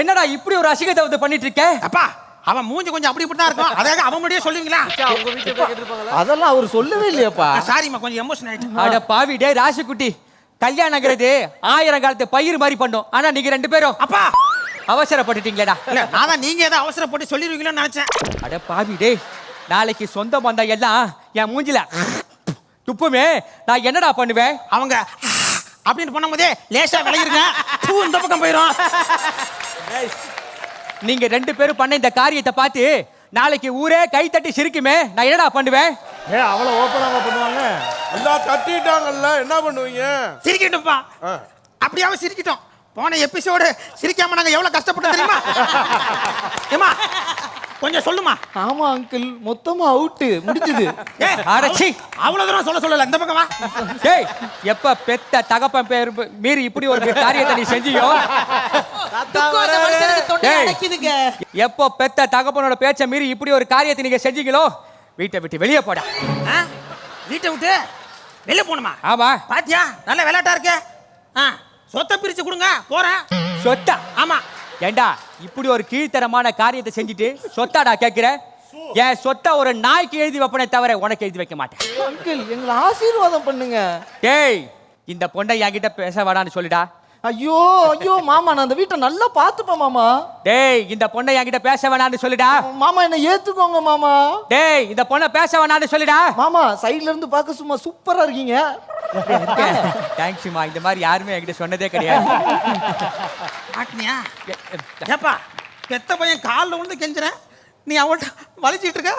என்னடா இப்படி ஒரு அசிங்கத்தை வந்து பண்ணிட்டு இருக்க? அப்பா அவன் மூஞ்சி கொஞ்சம் அப்படி இப்படி தான் இருக்கும். அதாவது அவன் முன்னாடியே சொல்லுவீங்களா? அதெல்லாம் அவர் சொல்லவே இல்லையாப்பா. சாரிம்மா கொஞ்சம் எமோஷன் ஆயிட்டு. அட பாவி டே ராசிக்குட்டி. கல்யாணங்கிறது ஆயிரம் காலத்து பயிர் மாதிரி பண்ணோம். ஆனா நீங்க ரெண்டு பேரும் அப்பா! அவசரப்பட்டுட்டீங்களேடா. இல்ல நான் தான் நீங்க ஏதோ அவசரப்பட்டு சொல்லிருவீங்களோன்னு நினைச்சேன். அட பாவி டே நாளைக்கு சொந்த பந்தம் எல்லாம் என் மூஞ்சில துப்புமே. நான் என்னடா பண்ணுவேன்? அவங்க அப்படின்னு பண்ணும்போதே லேசா விளையிருங்க பூ இந்த பக்கம் போயிடும் நீங்க ரெண்டு பேரும் பண்ண இந்த காரியத்தை பார்த்து நாளைக்கு ஊரே கை தட்டி சிரிக்குமே. நான் என்னடா பண்ணுவேன்? ஏ அவ்வளவு ஓப்பனாக பண்ணுவாங்க? எல்லாம் தட்டிட்டாங்கல்ல என்ன பண்ணுவீங்க? சிரிக்கட்டும்ப்பா ஆ. அப்படியாவது சிரிக்கட்டும். போன எபிசோடு சிரிக்காம நாங்க எவ்வளவு கஷ்டப்பட்டோம் தெரியுமா? ஏமா கொஞ்சம் சொல்லுமா? ஆமா அங்கிள் மொத்தமா அவுட்டு முடிஞ்சது. ஏய், அடச்சி. அவ்வளவு தூரம் சொல்ல சொல்லல இந்த பக்கம் வா. டேய் எப்ப பெத்த தகப்பன் பேர் மீறி இப்படி ஒரு காரியத்தை நீ செஞ்சியோ? எப்போ பெத்த தகப்பனோட பேச்சை மீறி இப்படி ஒரு காரியத்தை நீங்க செஞ்சீங்களோ? வீட்டை விட்டு வெளியே போடா. ஆ? வீட்டை விட்டு வெளில போகணுமா? ஆமா. பாத்தியா? நல்ல விளையாட்டா இருக்கு. ஆ சொத்தை பிரிச்சு கொடுங்க போறேன். சொத்தா? ஆமா. ஏண்டா இப்படி ஒரு கீழ்த்தரமான காரியத்தை செஞ்சுட்டு சொத்தாடா கேட்கிற என் சொத்தை ஒரு நாய்க்கு எழுதி வைப்பனே தவிர உனக்கு எழுதி வைக்க மாட்டேன். அங்கிள் எங்களை ஆசீர்வாதம் பண்ணுங்க. டேய் இந்த பொண்ணை என்கிட்ட பேச வேடான்னு சொல்லிடா. ஐயோ ஐயோ மாமா நான் அந்த வீட்டை நல்லா பார்த்துப்பேன் மாமா. டேய் இந்த பொண்ணை என்கிட்ட பேச வேணான்னு சொல்லிடா. மாமா என்ன ஏத்துக்கோங்க மாமா. டேய் இந்த பொண்ணை பேச வேணான்னு சொல்லிடா. மாமா சைடுல இருந்து பார்க்க சும்மா சூப்பரா இருக்கீங்க. தேங்க்ஸ்மா இந்த மாதிரி யாருமே என்கிட்ட சொன்னதே கிடையாது. மாட்டினியா ஏப்பா பெத்த பையன் காலில் விழுந்து கெஞ்சுறேன் நீ அவன்கிட்ட வலிச்சிட்டு இருக்க?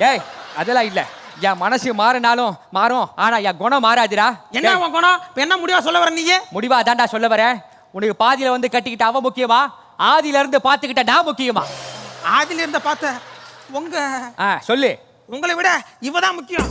டேய் அதெல்லாம் இல்ல. என் மனசு மாறினாலும் மாறும். ஆனா என் குணம் மாறாதுடா. என்ன உன் குணம்? என்ன முடிவா சொல்ல வர நீங்க முடிவா தாண்டா சொல்ல வரேன் உனக்கு பாதியில வந்து கட்டிக்கிட்ட அவ முக்கியமா? ஆதியில இருந்து பாத்துக்கிட்ட நான் முக்கியமா? ஆதில இருந்த பார்த்த உங்க சொல்லு. உங்களை விட இவ தான் முக்கியம்.